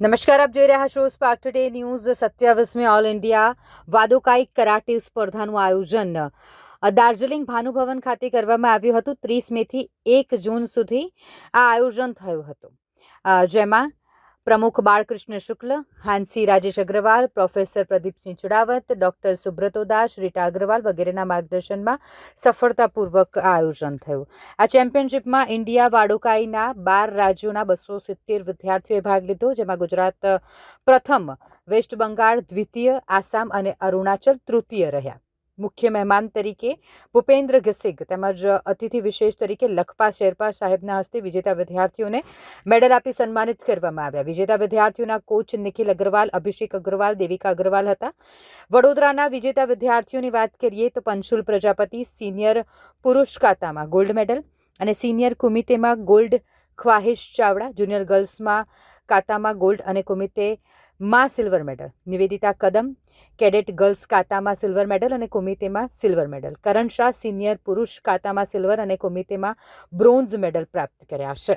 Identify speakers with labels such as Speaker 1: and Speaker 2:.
Speaker 1: નમસ્કાર, આપ જોઈ રહ્યા છો સ્પાર્ક ટુડે ન્યૂઝ સત્યાવીસમી ઓલ ઇન્ડિયા વાદોકાઈ કરાટે સ્પર્ધાનું આયોજન. દાર્જિલિંગ ભાનુભવન ખાતે કરવામાં આવ્યું હતું, ત્રીસ મેથી એક જૂન સુધી આ આયોજન થયું હતું. જેમાં પ્રમુખ બાળકૃષ્ણ શુક્લ હાંસી રાજેશ અગ્રવાલ, પ્રોફેસર પ્રદીપસિંહ ચુડાવત, ડૉક્ટર સુબ્રતો દાસ રીટા અગ્રવાલ વગેરેના માર્ગદર્શનમાં સફળતાપૂર્વક આયોજન થયું. આ ચેમ્પિયનશિપમાં ઇન્ડિયા વાડુકાઈના બાર રાજ્યોના બસો સિત્તેર વિદ્યાર્થીઓએ ભાગ લીધો, જેમાં ગુજરાત પ્રથમ, વેસ્ટ બંગાળ, દ્વિતીય, આસામ અને અરુણાચલ તૃતીય રહ્યા. મુખ્ય મહેમાન તરીકે ભૂપેન્દ્ર ગસિગ તેમજ અતિથિ વિશેષ તરીકે લખપા શેરપા સાહેબના હસ્તે વિજેતા વિદ્યાર્થીઓને મેડલ આપી સન્માનિત કરવામાં આવ્યા. વિજેતા વિદ્યાર્થીઓના કોચ નિખિલ અગ્રવાલ, અભિષેક અગ્રવાલ, દેવિકા અગ્રવાલ હતા. વડોદરાના વિજેતા વિદ્યાર્થીઓની વાત કરીએ તો પંશુલ પ્રજાપતિ, સિનિયર પુરુષ કાતામાં ગોલ્ડ મેડલ અને સિનિયર કુમિતેમાં ગોલ્ડ ખ્વાહિશ ચાવડા, જુનિયર ગર્લ્સમાં કાતામાં ગોલ્ડ અને કુમિતે માં silver medal, Nivedita Kadam, cadet girls કાતામાં silver medal અને કુમિતેમાં silver medal. Karan Shah senior પુરુષ કાતામાં સિલ્વર અને કુમિતેમાં બ્રોન્ઝ મેડલ પ્રાપ્ત કર્યા છે.